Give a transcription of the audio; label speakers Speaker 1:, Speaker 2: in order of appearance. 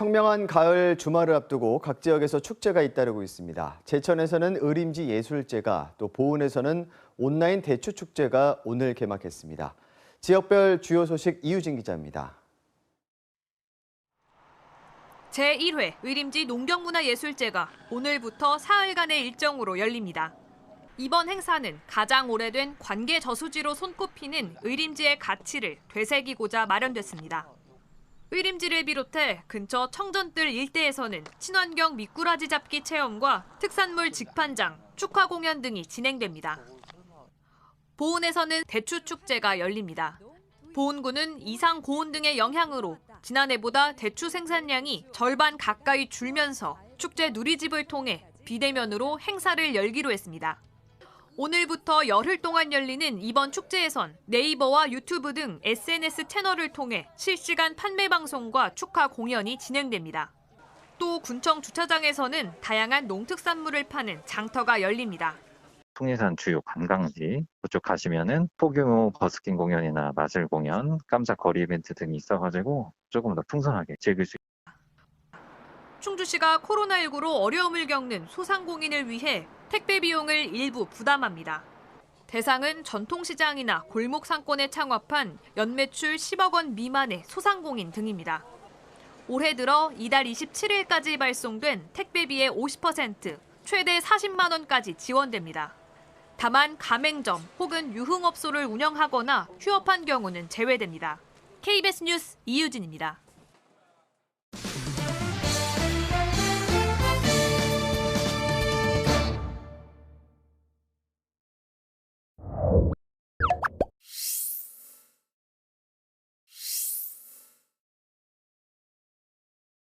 Speaker 1: 청명한 가을 주말을 앞두고 각 지역에서 축제가 잇따르고 있습니다. 제천에서는 의림지 예술제가, 또 보은에서는 온라인 대추 축제가 오늘 개막했습니다. 지역별 주요 소식 이유진 기자입니다.
Speaker 2: 제1회 의림지 농경문화예술제가 오늘부터 사흘간의 일정으로 열립니다. 이번 행사는 가장 오래된 관계 저수지로 손꼽히는 의림지의 가치를 되새기고자 마련됐습니다. 의림지를 비롯해 근처 청전뜰 일대에서는 친환경 미꾸라지 잡기 체험과 특산물 직판장, 축하 공연 등이 진행됩니다. 보은에서는 대추 축제가 열립니다. 보은군은 이상 고온 등의 영향으로 지난해보다 대추 생산량이 절반 가까이 줄면서 축제 누리집을 통해 비대면으로 행사를 열기로 했습니다. 오늘부터 열흘 동안 열리는 이번 축제에선 네이버와 유튜브 등 SNS 채널을 통해 실시간 판매 방송과 축하 공연이 진행됩니다. 또 군청 주차장에서는 다양한 농특산물을 파는 장터가 열립니다.
Speaker 3: 풍리산 주요 관광지 그쪽 가시면은 소규모 버스킹 공연이나 마술 공연, 깜짝 거리 이벤트 등이 있어가지고 조금 더 풍성하게 즐길 수
Speaker 2: 충주시가 코로나19로 어려움을 겪는 소상공인을 위해 택배 비용을 일부 부담합니다. 대상은 전통시장이나 골목 상권에 창업한 연매출 10억 원 미만의 소상공인 등입니다. 올해 들어 이달 27일까지 발송된 택배비의 50%, 최대 40만 원까지 지원됩니다. 다만 가맹점 혹은 유흥업소를 운영하거나 휴업한 경우는 제외됩니다. KBS 뉴스 이유진입니다.